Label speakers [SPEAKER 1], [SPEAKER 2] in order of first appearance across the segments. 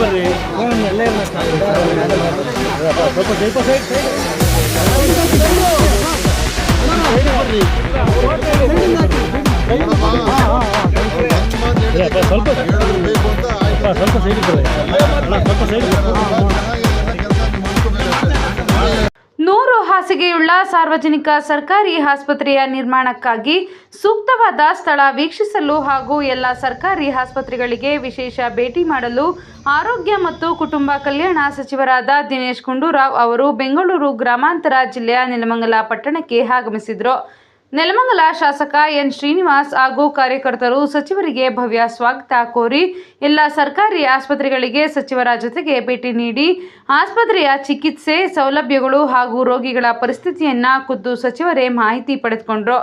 [SPEAKER 1] ಬರ್ರಿ. ಸ್ವಲ್ಪ ಸ್ವಲ್ಪ ಸೈಡ್ ಸ್ವಲ್ಪ ಸ್ವಲ್ಪ ಸೈಡ್ ಸ್ವಲ್ಪ ಸೈಡ್
[SPEAKER 2] ಸಾರ್ವಜನಿಕ ಸರ್ಕಾರಿ ಆಸ್ಪತ್ರೆಯ ನಿರ್ಮಾಣಕ್ಕಾಗಿ ಸೂಕ್ತವಾದ ಸ್ಥಳ ವೀಕ್ಷಿಸಲು ಹಾಗೂ ಎಲ್ಲ ಸರ್ಕಾರಿ ಆಸ್ಪತ್ರೆಗಳಿಗೆ ವಿಶೇಷ ಭೇಟಿ ಮಾಡಲು ಆರೋಗ್ಯ ಮತ್ತು ಕುಟುಂಬ ಕಲ್ಯಾಣ ಸಚಿವರಾದ ದಿನೇಶ್ ಗುಂಡೂರಾವ್ ಅವರು ಬೆಂಗಳೂರು ಗ್ರಾಮಾಂತರ ಜಿಲ್ಲೆಯ ನೆಲಮಂಗಲ ಪಟ್ಟಣಕ್ಕೆ ಆಗಮಿಸಿದರು. ನೆಲಮಂಗಲ ಶಾಸಕ ಎನ್ ಶ್ರೀನಿವಾಸ್ ಹಾಗೂ ಕಾರ್ಯಕರ್ತರು ಸಚಿವರಿಗೆ ಭವ್ಯ ಸ್ವಾಗತ ಕೋರಿ ಎಲ್ಲ ಸರ್ಕಾರಿ ಆಸ್ಪತ್ರೆಗಳಿಗೆ ಸಚಿವರ ಜೊತೆಗೆ ಭೇಟಿ ನೀಡಿ ಆಸ್ಪತ್ರೆಯ ಚಿಕಿತ್ಸೆ, ಸೌಲಭ್ಯಗಳು ಹಾಗೂ ರೋಗಿಗಳ ಪರಿಸ್ಥಿತಿಯನ್ನ ಖುದ್ದು ಸಚಿವರೇ ಮಾಹಿತಿ ಪಡೆದುಕೊಂಡ್ರು.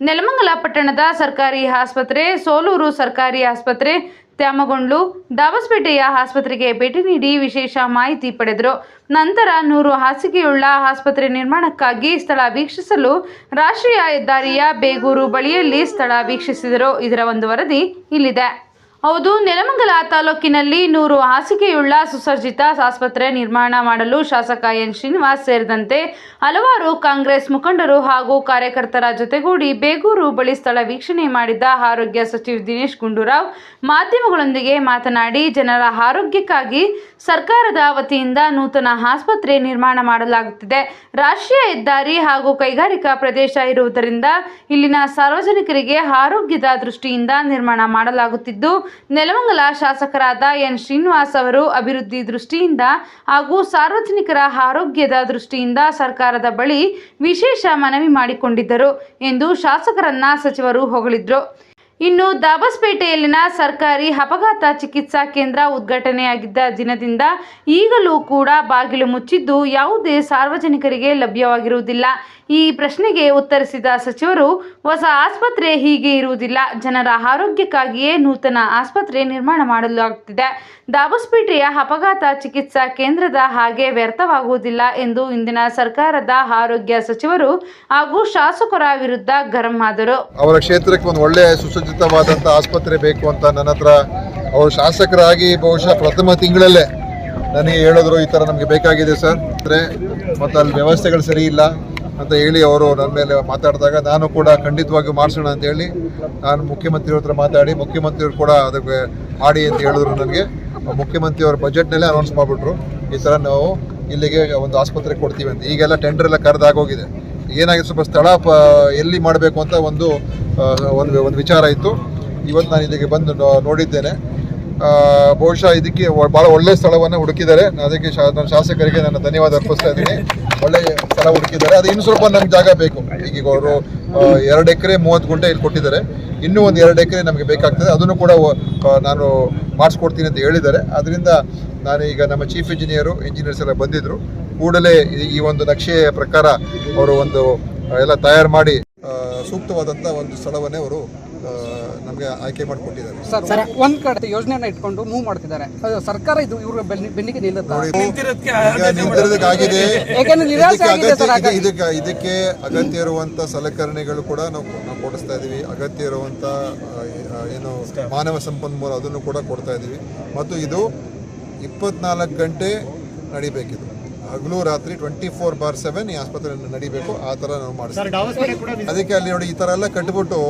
[SPEAKER 2] ನೆಲಮಂಗಲ ಪಟ್ಟಣದ ಸರ್ಕಾರಿ ಆಸ್ಪತ್ರೆ, ಸೋಲೂರು ಸರ್ಕಾರಿ ಆಸ್ಪತ್ರೆ ತ್ಯಾಮಗೊಂಡ್ಲು ದಾಬಸ್ಪೇಟೆಯ ಆಸ್ಪತ್ರೆಗೆ ಭೇಟಿ ನೀಡಿ ವಿಶೇಷ ಮಾಹಿತಿ ಪಡೆದರು. ನಂತರ ನೂರು ಹಾಸಿಗೆಯುಳ್ಳ ಆಸ್ಪತ್ರೆ ನಿರ್ಮಾಣಕ್ಕಾಗಿ ಸ್ಥಳ ವೀಕ್ಷಿಸಲು ರಾಷ್ಟ್ರೀಯ ಹೆದ್ದಾರಿಯ ಬೇಗೂರು ಬಳಿಯಲ್ಲಿ ಸ್ಥಳ ವೀಕ್ಷಿಸಿದರು. ಇದರ ಒಂದು ವರದಿ ಇಲ್ಲಿದೆ. ಹೌದು, ನೆಲಮಂಗಲ ತಾಲೂಕಿನಲ್ಲಿ ನೂರು ಹಾಸಿಗೆಯುಳ್ಳ ಸುಸಜ್ಜಿತ ಆಸ್ಪತ್ರೆ ನಿರ್ಮಾಣ ಮಾಡಲು ಶಾಸಕ ಎನ್ ಶ್ರೀನಿವಾಸ್ ಸೇರಿದಂತೆ ಹಲವಾರು ಕಾಂಗ್ರೆಸ್ ಮುಖಂಡರು ಹಾಗೂ ಕಾರ್ಯಕರ್ತರ ಜೊತೆಗೂಡಿ ಬೇಗೂರು ಬಳಿ ಸ್ಥಳ ವೀಕ್ಷಣೆ ಮಾಡಿದ ಆರೋಗ್ಯ ಸಚಿವ ದಿನೇಶ್ ಗುಂಡೂರಾವ್ ಮಾಧ್ಯಮಗಳೊಂದಿಗೆ ಮಾತನಾಡಿ, ಜನರ ಆರೋಗ್ಯಕ್ಕಾಗಿ ಸರ್ಕಾರದ ವತಿಯಿಂದ ನೂತನ ಆಸ್ಪತ್ರೆ ನಿರ್ಮಾಣ ಮಾಡಲಾಗುತ್ತಿದೆ. ರಾಷ್ಟ್ರೀಯ ಹೆದ್ದಾರಿ ಹಾಗೂ ಕೈಗಾರಿಕಾ ಪ್ರದೇಶ ಇರುವುದರಿಂದ ಇಲ್ಲಿನ ಸಾರ್ವಜನಿಕರಿಗೆ ಆರೋಗ್ಯದ ದೃಷ್ಟಿಯಿಂದ ನಿರ್ಮಾಣ ಮಾಡಲಾಗುತ್ತಿದ್ದು ನೆಲಮಂಗಲ ಶಾಸಕರಾದ ಎನ್ ಶ್ರೀನಿವಾಸ್ ಅವರು ಅಭಿವೃದ್ಧಿ ದೃಷ್ಟಿಯಿಂದ ಹಾಗೂ ಸಾರ್ವಜನಿಕರ ಆರೋಗ್ಯದ ದೃಷ್ಟಿಯಿಂದ ಸರ್ಕಾರದ ಬಳಿ ವಿಶೇಷ ಮನವಿ ಮಾಡಿಕೊಂಡಿದ್ದರು ಎಂದು ಶಾಸಕರನ್ನ ಸಚಿವರು ಹೊಗಳಿದ್ರು. ಇನ್ನು ದಾಬಸ್ಪೇಟೆಯಲ್ಲಿನ ಸರ್ಕಾರಿ ಅಪಘಾತ ಚಿಕಿತ್ಸಾ ಕೇಂದ್ರ ಉದ್ಘಾಟನೆಯಾಗಿದ್ದ ದಿನದಿಂದ ಈಗಲೂ ಕೂಡ ಬಾಗಿಲು ಮುಚ್ಚಿದ್ದು ಯಾವುದೇ ಸಾರ್ವಜನಿಕರಿಗೆ ಲಭ್ಯವಾಗಿರುವುದಿಲ್ಲ. ಈ ಪ್ರಶ್ನೆಗೆ ಉತ್ತರಿಸಿದ ಸಚಿವರು, ಹೊಸ ಆಸ್ಪತ್ರೆ ಹೀಗೆ ಇರುವುದಿಲ್ಲ. ಜನರ ಆರೋಗ್ಯಕ್ಕಾಗಿಯೇ ನೂತನ ಆಸ್ಪತ್ರೆ ನಿರ್ಮಾಣ ಮಾಡಲಾಗುತ್ತಿದೆ. ದಾಬಸ್ಪೇಟೆಯ ಅಪಘಾತ ಚಿಕಿತ್ಸಾ ಕೇಂದ್ರದ ಹಾಗೆ ವ್ಯರ್ಥವಾಗುವುದಿಲ್ಲ ಎಂದು ಇಂದಿನ ಸರ್ಕಾರದ ಆರೋಗ್ಯ ಸಚಿವರು ಹಾಗೂ ಶಾಸಕರ ವಿರುದ್ಧ ಗರಂ ಆದರು.
[SPEAKER 3] ಅವರ ಕ್ಷೇತ್ರಕ್ಕೆ ಒಂದು ಒಳ್ಳೆ ಸುಸಜ್ಜಿತವಾದಂಥ ಆಸ್ಪತ್ರೆ ಬೇಕು ಅಂತ ನನ್ನ ಹತ್ರ ಅವರು ಶಾಸಕರಾಗಿ ಬಹುಶಃ ಪ್ರಥಮ ತಿಂಗಳಲ್ಲೇ ನನಗೆ ಹೇಳಿದ್ರು, ಈ ಥರ ನಮಗೆ ಬೇಕಾಗಿದೆ ಸರ್. ಅಂದರೆ ಮತ್ತು ಅಲ್ಲಿ ವ್ಯವಸ್ಥೆಗಳು ಸರಿ ಇಲ್ಲ ಅಂತ ಹೇಳಿ ಅವರು ನನ್ನ ಮೇಲೆ ಮಾತಾಡಿದಾಗ ನಾನು ಕೂಡ ಖಂಡಿತವಾಗಿಯೂ ಮಾಡಿಸೋಣ ಅಂತ ಹೇಳಿ ನಾನು ಮುಖ್ಯಮಂತ್ರಿಯವ್ರ ಹತ್ರ ಮಾತಾಡಿ, ಮುಖ್ಯಮಂತ್ರಿಯವರು ಕೂಡ ಅದಕ್ಕೆ ಮಾಡಿ ಅಂತ ಹೇಳಿದ್ರು ನನಗೆ. ಮುಖ್ಯಮಂತ್ರಿಯವ್ರ ಬಜೆಟ್ನಲ್ಲೇ ಅನೌನ್ಸ್ ಮಾಡಿಬಿಟ್ರು. ಈ ಥರ ನಾವು ಇಲ್ಲಿಗೆ ಒಂದು ಆಸ್ಪತ್ರೆ ಕೊಡ್ತೀವಿ ಅಂತ. ಈಗೆಲ್ಲ ಟೆಂಡರ್ ಎಲ್ಲ ಕರೆದಾಗೋಗಿದೆ ಏನಾಗಿದೆ ಸ್ವಲ್ಪ ಸ್ಥಳ, ಪ, ಎಲ್ಲಿ ಮಾಡಬೇಕು ಅಂತ ಒಂದು ಒಂದು ಒಂದು ವಿಚಾರ ಇತ್ತು. ಇವತ್ತು ನಾನು ಇಲ್ಲಿಗೆ ಬಂದು ನೋಡಿದ್ದೇನೆ. ಬಹುಶಃ ಇದಕ್ಕೆ ಭಾಳ ಒಳ್ಳೆ ಸ್ಥಳವನ್ನು ಹುಡುಕಿದ್ದಾರೆ. ಅದಕ್ಕೆ ನನ್ನ ಶಾಸಕರಿಗೆ ನಾನು ಧನ್ಯವಾದ ಅರ್ಪಿಸ್ತಾ ಇದ್ದೀನಿ. ಒಳ್ಳೆ ಸ್ಥಳ ಹುಡುಕಿದ್ದಾರೆ. ಅದು ಇನ್ನು ಸ್ವಲ್ಪ ನಮ್ಗೆ ಜಾಗ ಬೇಕು. ಈಗ ಅವರು ಎರಡು ಎಕರೆ ಮೂವತ್ತು ಗುಂಟೆ ಇಲ್ಲಿ ಕೊಟ್ಟಿದ್ದಾರೆ. ಇನ್ನೂ ಒಂದು ಎರಡು ಎಕರೆ ನಮಗೆ ಬೇಕಾಗ್ತದೆ. ಅದನ್ನು ಕೂಡ ನಾನು ಮಾಡಿಸ್ಕೊಡ್ತೀನಿ ಅಂತ ಹೇಳಿದ್ದಾರೆ. ಅದರಿಂದ ನಾನು ಈಗ ನಮ್ಮ ಚೀಫ್ ಇಂಜಿನಿಯರು ಇಂಜಿನಿಯರ್ಸ್ ಎಲ್ಲ ಬಂದಿದ್ದರು ಕೂಡಲೇ ಈ- ಒಂದು ನಕ್ಷೆಯ ಪ್ರಕಾರ ಅವರು ಒಂದು ಎಲ್ಲ ತಯಾರು ಮಾಡಿ ಸೂಕ್ತವಾದಂತ ಸೂಕ್ತವಾದಂಥ ಒಂದು ಸ್ಥಳವನ್ನೇ ಅವರು ನಮಗೆ ಆಯ್ಕೆ ಮಾಡಿಕೊಟ್ಟಿದ್ದಾರೆ.
[SPEAKER 4] ಸರ್ ಒಂದ್ ಕಡೆ ಯೋಜನೆಯನ್ನ ಇಟ್ಕೊಂಡು ಮೂವ್ ಮಾಡ್ತಿದ್ದಾರೆ. ಸರ್ಕಾರ ಇದು ಇವ್ರ ಬೆನ್ನಿ- ಬೆನ್ನಿಗೆ ಯಾಕೆಂದ್ರೆ
[SPEAKER 3] ಇದಕ್ಕೆ
[SPEAKER 4] ಆಗಿದೆ ಸರ್
[SPEAKER 3] ಅಗತ್ಯ ಇದಕ್ಕೆ ಇದಕ್ಕೆ ಅಗತ್ಯ ಇರುವಂತ ಸಲಕರಣೆಗಳು ಕೂಡ ನಾವು ನಾವು ಕೊಡಿಸ್ತಾ ಇದೀವಿ. ಅಗತ್ಯ ಇರುವಂತ ಏನು ಮಾನವ ಸಂಪನ್ಮೂಲ ಅದನ್ನು ಕೂಡ ಕೊಡ್ತಾ ಇದೀವಿ. ಮತ್ತು ಇದು ಇಪ್ಪತ್ನಾಲ್ಕು ಗಂಟೆ ನಡಿಬೇಕಿದು ಹಗಲು ರಾತ್ರಿ ಟ್ವೆಂಟಿ ಫೋರ್ ಬಾರ್ ಸೆವೆನ್ ಈ ಆಸ್ಪತ್ರೆ ನಡಿಬೇಕು. ಆ ಥರ ನಾವು ಮಾಡಿಸ್ತೀವಿ. ಅದಕ್ಕೆ ಅಲ್ಲಿ ನೋಡಿ ಈ ಥರ ಎಲ್ಲ ಕಟ್ಬಿಟ್ಟು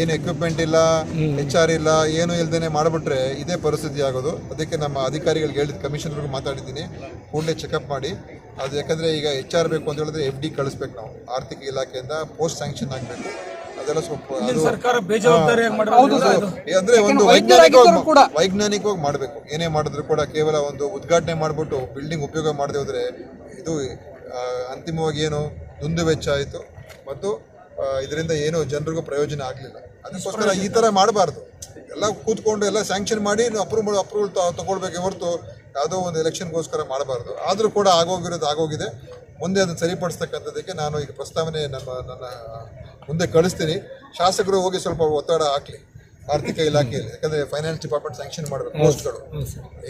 [SPEAKER 3] ಏನು ಎಕ್ವಿಪ್ಮೆಂಟ್ ಇಲ್ಲ ಎಚ್ ಆರ್ ಇಲ್ಲ ಏನು ಇಲ್ದೇನೆ ಮಾಡಿಬಿಟ್ರೆ ಇದೇ ಪರಿಸ್ಥಿತಿ ಆಗೋದು. ಅದಕ್ಕೆ ನಮ್ಮ ಅಧಿಕಾರಿಗಳಿಗೆ ಹೇಳಿದ ಕಮಿಷನರ್ಗೂ ಮಾತಾಡಿದ್ದೀನಿ. ಕೂಡಲೇ ಚೆಕಪ್ ಮಾಡಿ. ಅದು ಯಾಕಂದ್ರೆ ಈಗ ಎಚ್ ಆರ್ ಬೇಕು ಅಂತ ಹೇಳಿದ್ರೆ ಎಫ್ ಡಿ ಕಳಿಸ್ಬೇಕು ನಾವು. ಆರ್ಥಿಕ ಇಲಾಖೆಯಿಂದ ಪೋಸ್ಟ್ ಸ್ಯಾಂಕ್ಷನ್ ಆಗಬೇಕು. ಅದೆಲ್ಲ ಸ್ವಲ್ಪ ಅದು
[SPEAKER 5] ಸರ್ಕಾರ ಬೇಜವಾಬ್ದಾರಿಯಾಗಿ ಮಾಡಿರೋದು
[SPEAKER 3] ಅಂದ್ರೆ ಒಂದು ವೈಜ್ಞಾನಿಕವಾಗಿ
[SPEAKER 4] ಕೂಡ.
[SPEAKER 3] ವೈಜ್ಞಾನಿಕವಾಗಿ ಮಾಡಬೇಕು. ಏನೇ ಮಾಡಿದ್ರು ಕೂಡ ಕೇವಲ ಒಂದು ಉದ್ಘಾಟನೆ ಮಾಡಿಬಿಟ್ಟು ಬಿಲ್ಡಿಂಗ್ ಉಪಯೋಗ ಮಾಡದೆ ಹೋದ್ರೆ ಇದು ಆ, ಅಂತಿಮವಾಗಿ ಏನು ದುಂದು ವೆಚ್ಚ ಆಯಿತು. ಮತ್ತು ಇದರಿಂದ ಏನು ಜನರಿಗೂ ಪ್ರಯೋಜನ ಆಗಲಿಲ್ಲ. ಅದಕ್ಕೋಸ್ಕರ ಈ ಥರ ಮಾಡಬಾರ್ದು. ಎಲ್ಲ ಕೂತ್ಕೊಂಡು ಎಲ್ಲ ಸ್ಯಾಂಕ್ಷನ್ ಮಾಡಿ ಅಪ್ರೂವಲ್ ಅಪ್ರೂವಲ್ ತಗೊಳ್ಬೇಕು ಹೊರತು ಯಾವುದೋ ಒಂದು ಎಲೆಕ್ಷನ್ಗೋಸ್ಕರ ಮಾಡಬಾರ್ದು. ಆದರೂ ಕೂಡ ಆಗೋಗಿರೋದು ಆಗೋಗಿದೆ. ಮುಂದೆ ಅದನ್ನು ಸರಿಪಡಿಸ್ತಕ್ಕಂಥದ್ದಕ್ಕೆ ನಾನು ಈಗ ಪ್ರಸ್ತಾವನೆ ನಮ್ಮ ನನ್ನ ಮುಂದೆ ಕಳಿಸ್ತೀನಿ. ಶಾಸಕರು ಹೋಗಿ ಸ್ವಲ್ಪ ಒತ್ತಡ ಹಾಕಲಿ ಆರ್ಥಿಕ ಇಲಾಖೆಯಲ್ಲಿ ಯಾಕಂದ್ರೆ ಫೈನಾನ್ಸ್ ಡಿಪಾರ್ಟ್ಮೆಂಟ್ ಸ್ಯಾಂಕ್ಷನ್ ಮಾಡಬೇಕು ಪೋಸ್ಟ್ಗಳು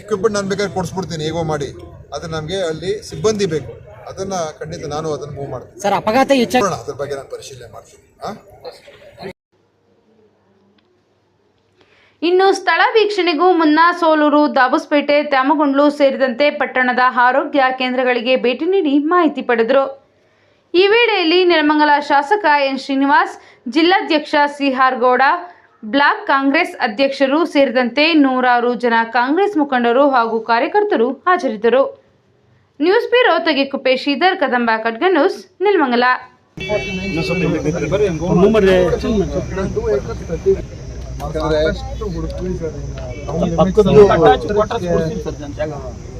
[SPEAKER 3] ಎಕ್ವಿಪ್ಮೆಂಟ್ ನಾನು ಬೇಕಾದ್ರೆ ಕೊಡಿಸ್ಬಿಡ್ತೀನಿ ಹೇಗೋ ಮಾಡಿ. ಅದು ನಮಗೆ ಅಲ್ಲಿ ಸಿಬ್ಬಂದಿ ಬೇಕು. ಅದನ್ನ ಖಂಡಿತ ನಾನು ಅದನ್ನು ಮೂವ್ ಮಾಡ್ತೀನಿ. ಅದ್ರ ಬಗ್ಗೆ ನಾನು ಪರಿಶೀಲನೆ ಮಾಡ್ತೀನಿ ಹಾಂ
[SPEAKER 2] ಇನ್ನು ಸ್ಥಳ ವೀಕ್ಷಣೆಗೂ ಮುನ್ನ ಸೋಲೂರು ದಾಬುಸ್ಪೇಟೆ ತ್ಯಾಮಗೊಂಡ್ಲು ಸೇರಿದಂತೆ ಪಟ್ಟಣದ ಆರೋಗ್ಯ ಕೇಂದ್ರಗಳಿಗೆ ಭೇಟಿ ನೀಡಿ ಮಾಹಿತಿ ಪಡೆದರು. ಈ ವೇಳೆಯಲ್ಲಿ ನೆಲಮಂಗಲ ಶಾಸಕ ಎನ್ ಶ್ರೀನಿವಾಸ್ ಜಿಲ್ಲಾಧ್ಯಕ್ಷ ಸಿಆರ್ ಗೌಡ ಬ್ಲಾಕ್ ಕಾಂಗ್ರೆಸ್ ಅಧ್ಯಕ್ಷರು ಸೇರಿದಂತೆ ನೂರಾರು ಜನ ಕಾಂಗ್ರೆಸ್ ಮುಖಂಡರು ಹಾಗೂ ಕಾರ್ಯಕರ್ತರು ಹಾಜರಿದ್ದರು. ನ್ಯೂಸ್ ಬ್ಯೂರೋ ತಗಿಕುಪ್ಪೆ ಶ್ರೀಧರ್ ಕದಂಬ ಖಡ್ಗನ್ಯೂಸ್ ನೆಲಮಂಗಲ.
[SPEAKER 3] ಯಾಕಂದ್ರೆ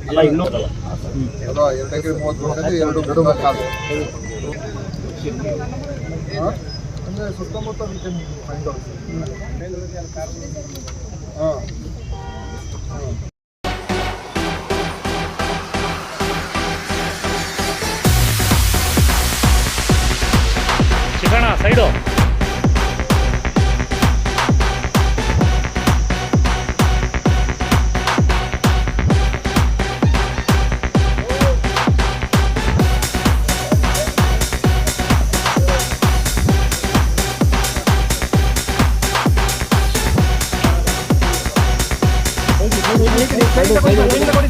[SPEAKER 1] ಅಲ್ಲ. ಇನ್ನೂ
[SPEAKER 3] ಅಲ್ವಾ, ಎರಡು ಎಕರೆ ಮೂವತ್ತು ಗುಂಟೆಗೆ ಎರಡು ಗಡು ಕಾಲು ಅಂದ್ರೆ ಸುತ್ತಮುತ್ತ find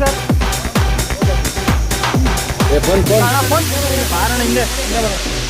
[SPEAKER 3] out. ಹಾ.
[SPEAKER 1] Chikkanna side
[SPEAKER 4] phone